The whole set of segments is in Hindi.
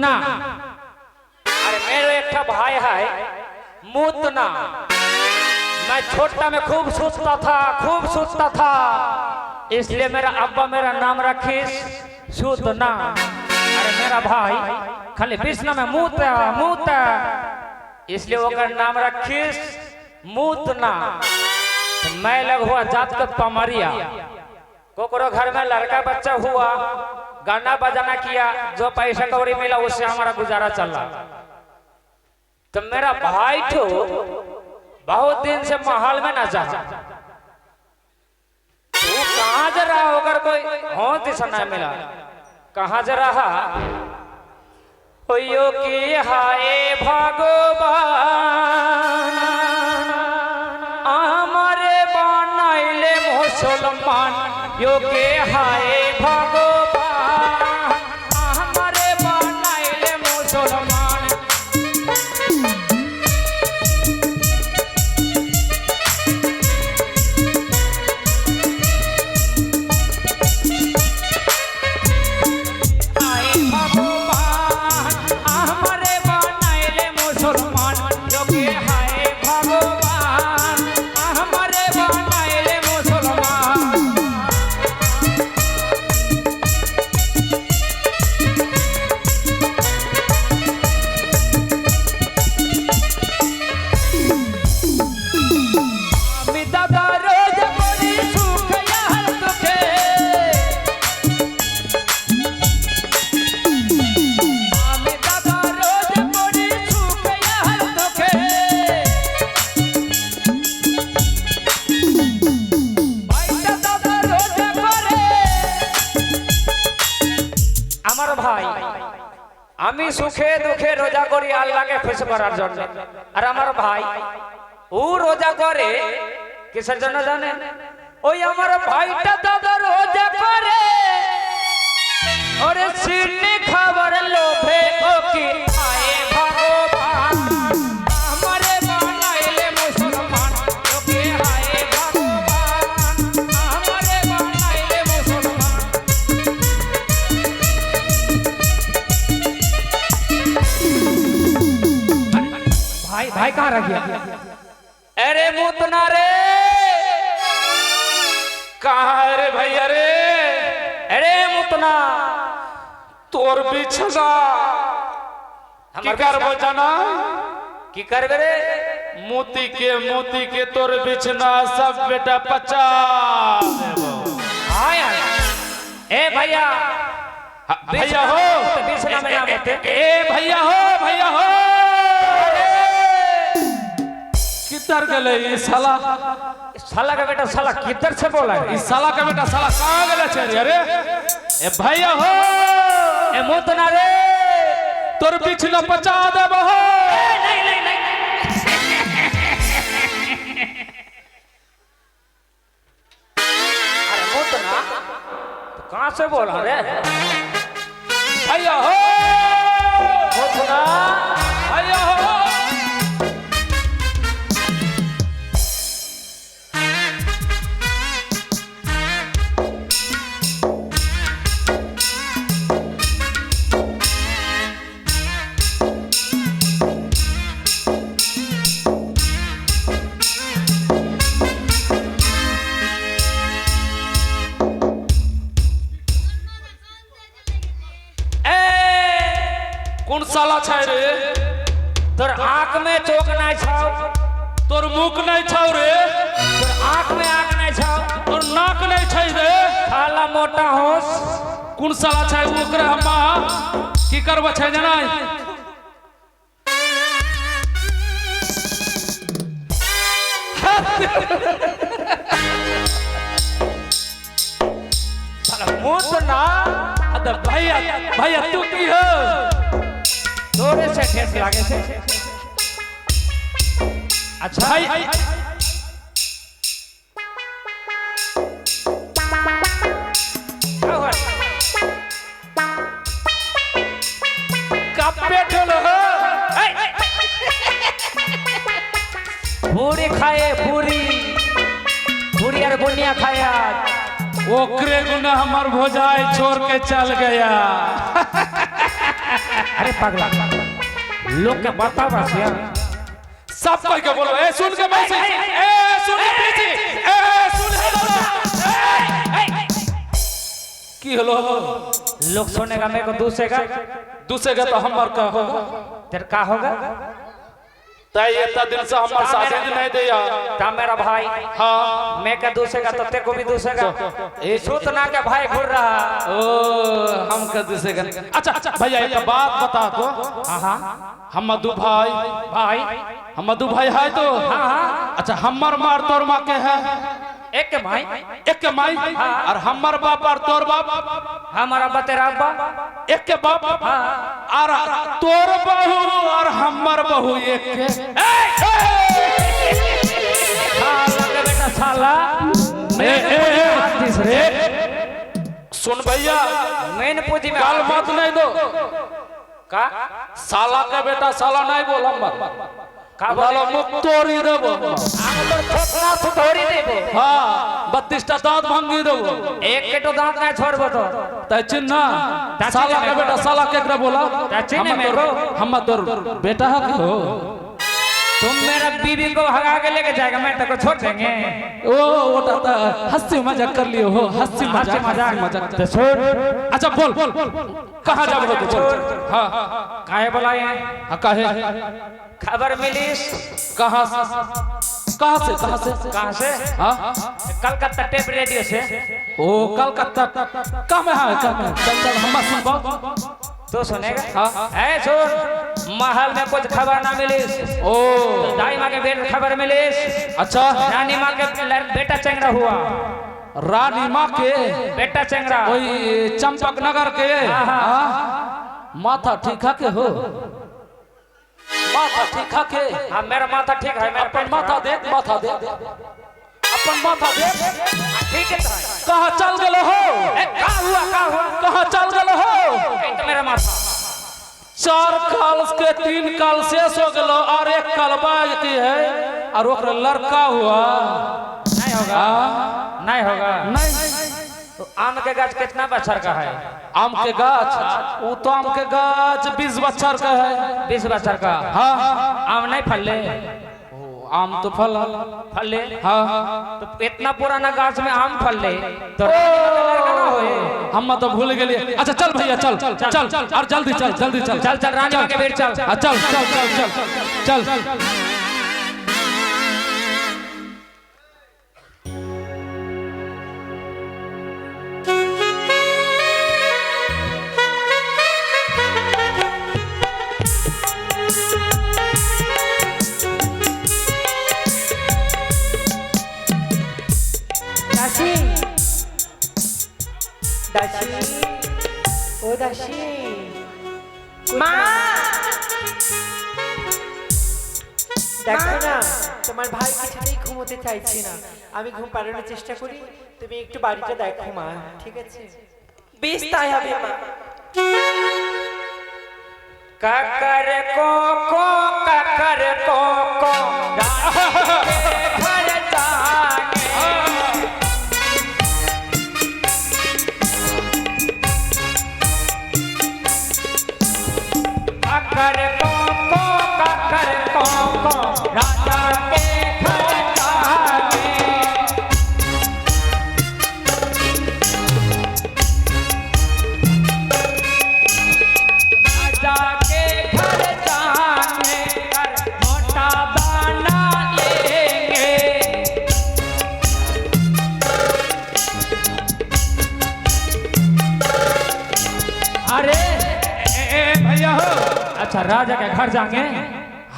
मुतना। अरे मेरे एक भाई है, मुतना। मैं छोटा, में खूब सोचता था, खूब सोचता था। इसलिए मेरा अब्बा मेरा नाम रखीस, सुतना। अरे मेरा भाई, खाली विष्णु में मूता मूता। इसलिए ओकर नाम रखीस, मूतना। तो मैं लग हुआ जात का पमरिया। कोकरो घर में लड़का बच्चा हुआ। गाना बजाना किया, जो पैसा कौड़ी मिला, उससे हमारा गुजारा चला। तो मेरा भाई तो बहुत दिन से महल में ना जा। कहा जा रहा होकर कोई हो दिशा ना मिला। कहा जा रहा? होयो भगवान। हमारे बनाइले मुसलमान। यो के हाय भगवान। করার জন্য। আর আমার ভাই, ও রোজা করে, কিসের জন্য জানেন ওই আমার ভাইটা দাদা রোজা করে। ওরে সিন্নি খাবার লোভে ও भाई भाई कहाँ रह गया अरे मुतना रे कहा रे भैया रे अरे मुतना तोर बिछना की कर बचाना की करबे रे? मोती के मोती के तोर बिछना सब बेटा पचा हाँ यार ए भैया हाँ, भैया हो। तो बिछना में ना ए भैया हो भैया हो। किधर गले ये साला साला का बेटा साला किधर से बोला है इस साला का बेटा साला कहाँ गले छे अरे ए भैया हो ए मुतना रे तोर बिछना पचा देबो हो नहीं नहीं नहीं अरे मुतना तो कहाँ से बोला रे भैया हो कौन साला छै ओकरे हम्मा की करब छै जनाई साला मुतना अरे भैया भैया तू की हो? तोरे से ठेस लागे से। अच्छा भाई खाए पूरी पूरी और बुनिया खाए आज ओकरे गुना हमर भोजाई छोड़ के चल गया। अरे पगला। लोग के बतावा से सब कोई के बोलो ए सुन के मौसी ए सुन के पीछे ए सुन के। की हलो लोग सुनेगा मेरे को दूसरेगा दूसरे तो हमार का होगा। तेरे का होगा? तय ये तो दिन से हमार शादी नहीं दिया। ता मेरा भाई। हाँ। मैं का दूसरेगा तो तेरे को भी दूसरेगा ये सूतना के भाई घूर रहा? ओ हम का दूसरे अच्छा अच्छा भैया एक बात बता तो हाँ हाँ। हम मधु भाई। भाई। हम मधु भाई है तो? हाँ हाँ। अच्छा हमर मार तोर माँ के है। एक के भाई एक के माई और हमर बाप और तोर बाप हमारा अब्बा तेरा अब्बा एक के बाप हाँ और तोर बहू और हमर बहू एक के साला के बेटा साला ए, ए, ए, हाथी से रे सुन भैया मेन पूंजी में गाल मत नहीं दो का साला के बेटा साला नहीं बोल हमर का बोलो देबो हाँ बत्तीसटा दांत भांगी देबो एक के तो दांत नहीं छोड़बो तो तय चिन्ह ता साला के बेटा को। साला केकरा बोला ता चिन्ह में को। हम तोर बेटा है कि हो तुम मेरा बीबी को भगा के लेके जाएगा मैं तेरे को छोड़ देंगे ओ ओटा ता हँसी मज़ाक कर लियो हो हँसी मज़ाक मज़ाक मज़ाक तो छोड़ अच्छा बोल बोल कहाँ जाब तू बोल हाँ काहे बुलाए हाँ काहे खबर मिली कहाँ से? कहाँ से? कहाँ से? कहाँ से? हाँ? कलकत्ता टेप रेडियो से। ओ कलकत्ता। कहाँ में? है है? चल चल हम सुन। तो सुनेगा? हाँ। है सुन। महल में कुछ खबर ना मिलीस। ओ। दाई माँ के बेटे खबर मिलीस। अच्छा। रानी माँ के बेटा चंगरा हुआ। रानी माँ के? बेटा चंगरा। वही चंपक नगर के। हाँ, हाँ। हाँ? माथा ठीक है के हो? माथा ठीक है के। हाँ मेरा माथा ठीक है मेरा अपन माथा देख माथा देख। अपन माथा देख। ठीक है। कहाँ चल गए हो? ए, का हुआ का हुआ? कहाँ चल गए हो? तो मेरा माथा। चार काल के तीन काल शेष हो गलो और एक काल बाकी है और ओकरा लड़का हुआ। नहीं होगा हाँ? नहीं होगा। नहीं। तो आम के गाछ कितना बछर का है? आम के गाछ? वो तो आम के गाछ बीस बच्चर का है। बीस बछर का? हाँ। आम नहीं फलले? आम तो फल। फलले? हाँ। तो इतना पुराना गाछ में आम तो लड़का ना होए हम तो भूल गए। अच्छा चल भैया चल चल चल और जल्दी चल जल्दी चल। चल चल रानी के बेट चल। हाँ, चल चल चल। चल चल। মা! দেখো না তোমার ভাই কিছুতেই ঘুমোতে চাইছে না। আমি ঘুম পাড়ানোর চেষ্টা করি তুমি একটু বাড়িটা দেখো মা ঠিক আছে? বেশ তাই হবে মা। কাকার কো কো কাকার কো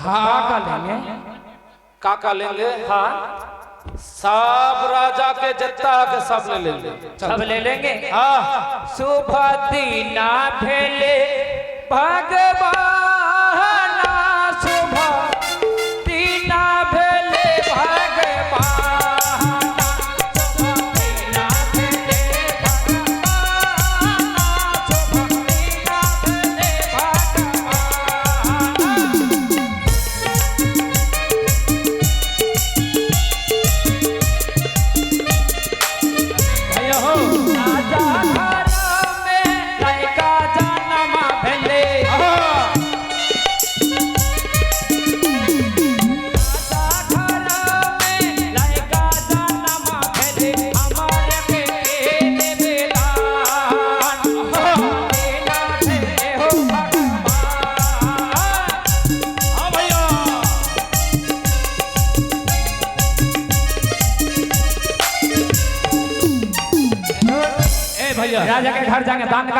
हाँ। का लेंगे। का का लेंगे। हाँ। सब राजा के जत्ता के सब ले लेंगे। सब ले लेंगे। हाँ। शुभ दीना भेले। भगवान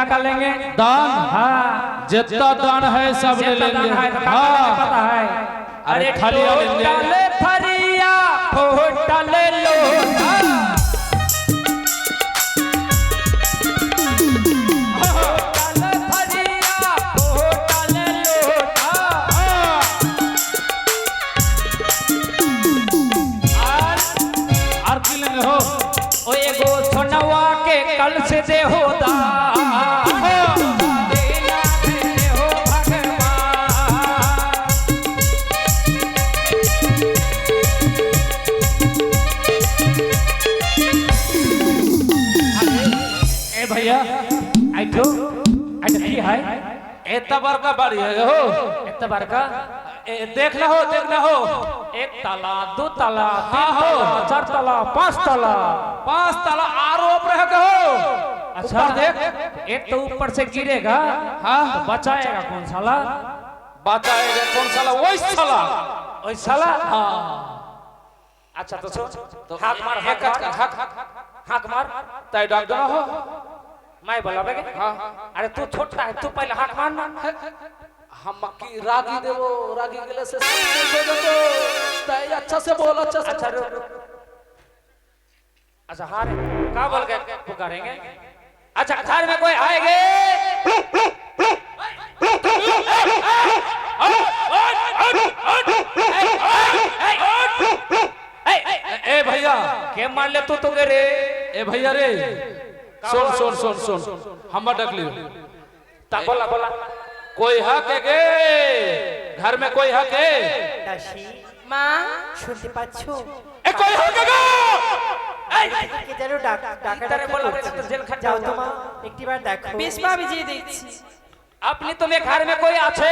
का कर लेंगे? दान? हाँ। जितना दान है सब ले लेंगे। है का पता हाँ अरे खाली ले थरिया होटल लोटा भैया आइठो आइठो की है इतना बड़का बाड़ी है हो इतना बड़का ए, देख लो हो देख लो हो एक ताला दो ताला हाँ, तीन हो। ताला चार ताला पांच ताला पांच ताला आरो ऊपर है के हो अच्छा ऊपर देख एक तो ऊपर से गिरेगा हाँ तो बचाएगा कौन साला बचाएगा कौन साला वही साला साला हाँ अच्छा तो सुन तो हाथ मार हाथ हक मार मार तय डॉक्टर हो मैं बोला बेगे हाँ अरे तू छोटा है तू पहले हाथ मार हम की रागी देवो रागी गेले से हो तय अच्छा से बोल अच्छा से अच्छा। अच्छा हार का बोल के पुकारेंगे अच्छा घर में कोई आएँगे ए भैया के मान ले तू तो रे ए भैया रे सुन सुन सुन सुन हम डक लियो ता बोला बोला कोई हक है के घर में कोई हक है দাসী মা শুনতে পাচ্ছো ए कोई हक है गो কে যেন ডাক ডাকা इधर ডাকা बोला করছে। तो जेल खट যাও जाओ তো মা একটিবার দেখো বেশ মা আমি যেয়ে দেখছি अपनी तुम्हें घर में कोई आछे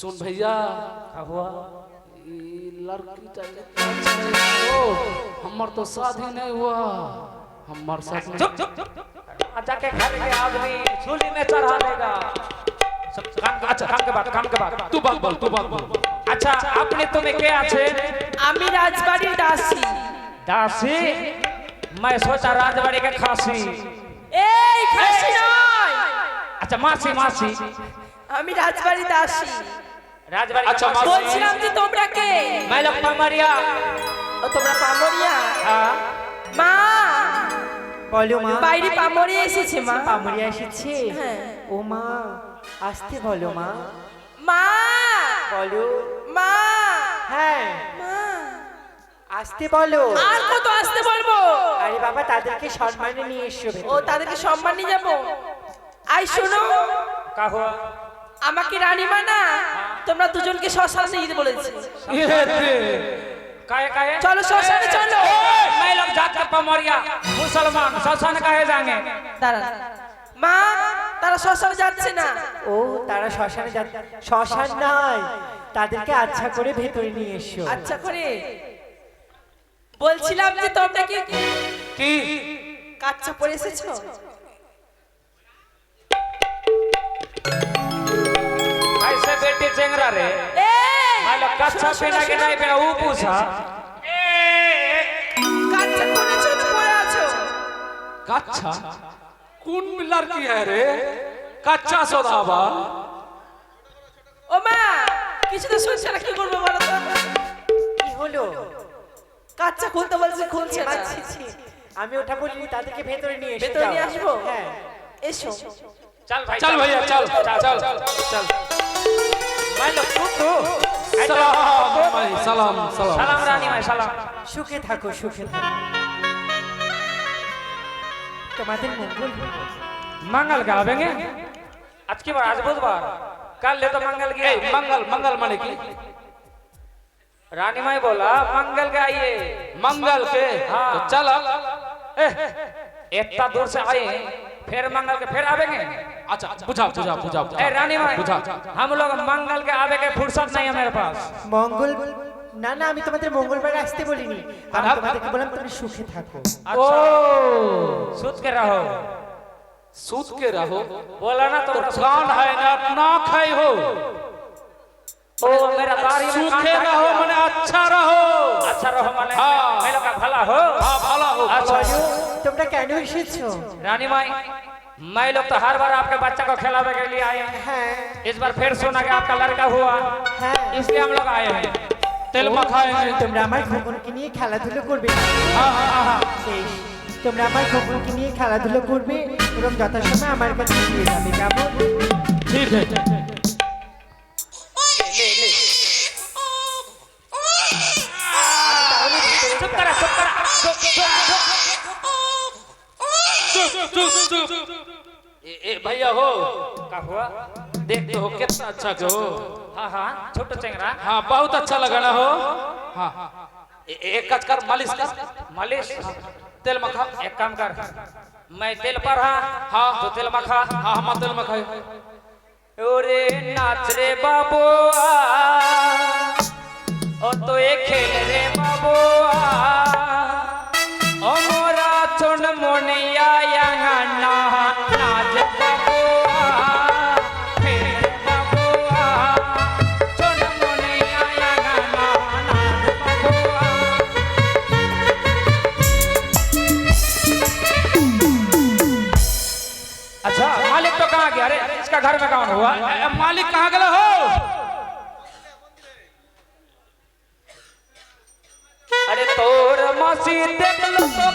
सुन भैया क्या हुआ ई लड़की चाहिए ओ हमर तो शादी नहीं हुआ हमर शादी चुप चुप चुप आ, जाके घर के आदमी सूली में चढ़ा देगा सब काम के अच्छा काम के बाद काम के बाद तू बात बोल तू बात बोल अच्छा अपने तुम्हें क्या আছে আমি রাজবাড়ির দাসী दासी मैं सोचा राजवाड़ी के खासी এই খাসি নয় अच्छा मासी मासी আমি রাজবাড়ির দাসী আচ্ছা বলছিলাম যে তোমরা কে? মাইলাম পামারিয়া। ও তোমরা পামরিয়া? হ্যাঁ। মা! বলো মা। বাইরে পামরিয়া এসেছে মা। পামরিয়া এসেছে। হ্যাঁ। ও মা আসতে বলো মা। মা! বলো। মা! হ্যাঁ। মা! আসতে বলো। আর কত আসতে বলব? আরে বাবা তাদেরকে সম্মানে নিয়ে এসো ও তাদেরকে সম্মান নিয়ে যাব। আই শোনো। কাহো। আমাকে রানীমা না? তোমরা দুজনকে শ্মশানে নিয়ে যেতে বলেছে ये दे काहे काहे চলো শ্মশানে চলো मैं लोग जात के पामरिया मुसलमान शमशान काहे जाएंगे দাঁড়া মা তারা শ্মশানে যাচ্ছে না ও তারা শ্মশানে যাচ্ছে শ্মশান নাই তাদেরকে আচ্ছা করে ভেতরে নিয়ে এসো আচ্ছা করে বলছিলাম যে তোমরা কি की কাচ্চা পরে এসেছো કરે માલો કચ્છા પેલા કે નહીં પેલા ઊભું છા কাচ্চা কোনে চুপ করে আছো কাচ্চা কোন মিলার কি হে রে কাচ্চা সদাবা ও মা কিছু তো শুনছ না কি করব বলো তো কি হলো? কাচ্চা খুলতে বলছে খুলছে না আমি ওটা বলি তাদেরকে ভেতরে নিয়ে এসো ভেতরে নিয়ে আসব? হ্যাঁ। এসো। চল ভাই চল ভাইয়া চল চল। চল। मैं लोग तू तू सलाम भाई सलाम सलाम सलाम रानी भाई सलाम সুখে থাকো সুখে থাকো তোমাদের মঙ্গল হোক। मंगल का आवेंगे आज की बार आज बुधवार कल ले तो मंगल की ए मंगल मंगल माने की रानी माई बोला मंगल के आइए मंगल के हाँ। तो चल ए, इतना दूर से आए फिर मंगल के फिर आवेंगे अच्छा बुझा बुझा बुझा ए रानी माई बुझा हम लोग मंगल के आवे के फुर्सत नहीं है मेरे पास মঙ্গল না না আমি তোমাদের মঙ্গলবার আসতে বলিনি আমি আর- তোমাদেরকে বললাম তুমি সুখে থাকো अच्छा सुत के रहो सूत के रहो बोला ना तो तो कान है ना ना खाई हो ओ मेरा दाढ़ी में कान सूखे लग रहो गया। मने अच्छा रहो अच्छा रहो माने हाँ। मैं लोग का भला हो हाँ भला हो अच्छा বলো তোমরা কেন এসেছো रानी माई मैं लोग तो हर बार आपके बच्चा को खिलाने के लिए आए हैं হ্যাঁ इस बार फिर सुना कि आपका लड़का हुआ হ্যাঁ इसलिए हम लोग आए हैं तेल मखाएंगे তোমরা আমার খোকনকে নিয়ে খেলাধুলো করবে हाँ हाँ हाँ বেশ, তোমরা আমার খোকনকে নিয়ে খেলাধুলো করবে এবং যথাসময় আমার কাছে দিয়ে যাবে কেমন ठीक है हो कितना अच्छा के हो हाँ हाँ छोटो चेंगरा हाँ बहुत अच्छा लगा ना हो हाँ ए- ए- एक कच कर मालिश कर मालिश तेल मखा एक काम कर मैं तेल पर हाँ हाँ। तो तेल मखा हाँ हम तेल मखाए ओरे नाच रे बाबुआ ओ तो एक खेल रे बाबुआ इसका घर में कौन हुआ? मालिक कहा गया हो? अरे तोर मसी देख लो। तो